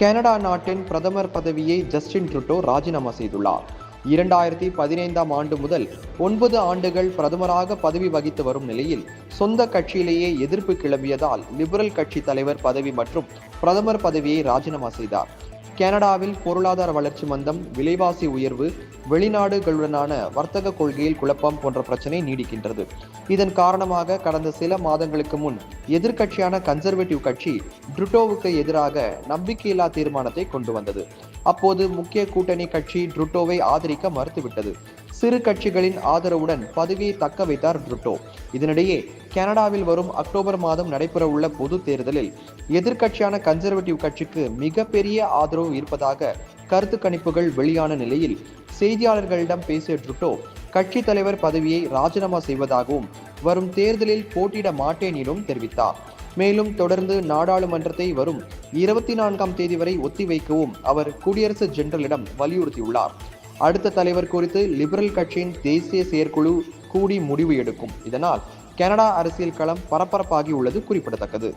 Canada நாட்டின் பிரதமர் பதவியை ஜஸ்டின் ட்ருடோ ராஜினாமா செய்துள்ளார். இரண்டாயிரத்தி பதினைந்தாம் ஆண்டு முதல் ஒன்பது ஆண்டுகள் பிரதமராக பதவி வகித்து வரும் நிலையில் சொந்த கட்சியிலேயே எதிர்ப்பு கிளம்பியதால் லிபரல் கட்சி தலைவர் பதவி மற்றும் பிரதமர் பதவியை ராஜினாமா செய்தார். கனடாவில் பொருளாதார வளர்ச்சி மந்தம் விலைவாசி உயர்வு வெளிநாடுகளுடனான வர்த்தக கொள்கையில் குழப்பம் போன்ற பிரச்சனை நீடிக்கின்றது. இதன் காரணமாக கடந்த சில மாதங்களுக்கு முன் எதிர்க்கட்சியான கன்சர்வேட்டிவ் கட்சி ட்ருட்டோவுக்கு எதிராக நம்பிக்கையில்லா தீர்மானத்தை கொண்டு வந்தது. அப்போது முக்கிய கூட்டணி கட்சி ட்ருட்டோவை ஆதரிக்க மறுத்துவிட்டது. சிறு கட்சிகளின் ஆதரவுடன் பதவியை தக்க வைத்தார் ட்ருட்டோ இதனிடையே கனடாவில் வரும் அக்டோபர் மாதம் நடைபெறவுள்ள பொது தேர்தலில் எதிர்க்கட்சியான கன்சர்வேட்டிவ் கட்சிக்கு மிகப்பெரிய ஆதரவு இருப்பதாக கருத்து கணிப்புகள் வெளியான நிலையில் செய்தியாளர்களிடம் பேசிய ட்ருட்டோ கட்சி தலைவர் பதவியை ராஜினாமா செய்வதாகவும் வரும் தேர்தலில் போட்டியிட மாட்டேன் எனவும் தெரிவித்தார். மேலும் தொடர்ந்து நாடாளுமன்றத்தை வரும் இருபத்தி நான்காம் தேதி வரை ஒத்திவைக்கவும் அவர் குடியரசு ஜெனரலிடம் வலியுறுத்தியுள்ளார். அடுத்த தலைவர் குறித்து லிபரல் கட்சியின் தேசிய செயற்குழு கூடி முடிவு எடுக்கும். இதனால் கனடா அரசியல் களம் பரபரப்பாகி உள்ளது குறிப்பிடத்தக்கது.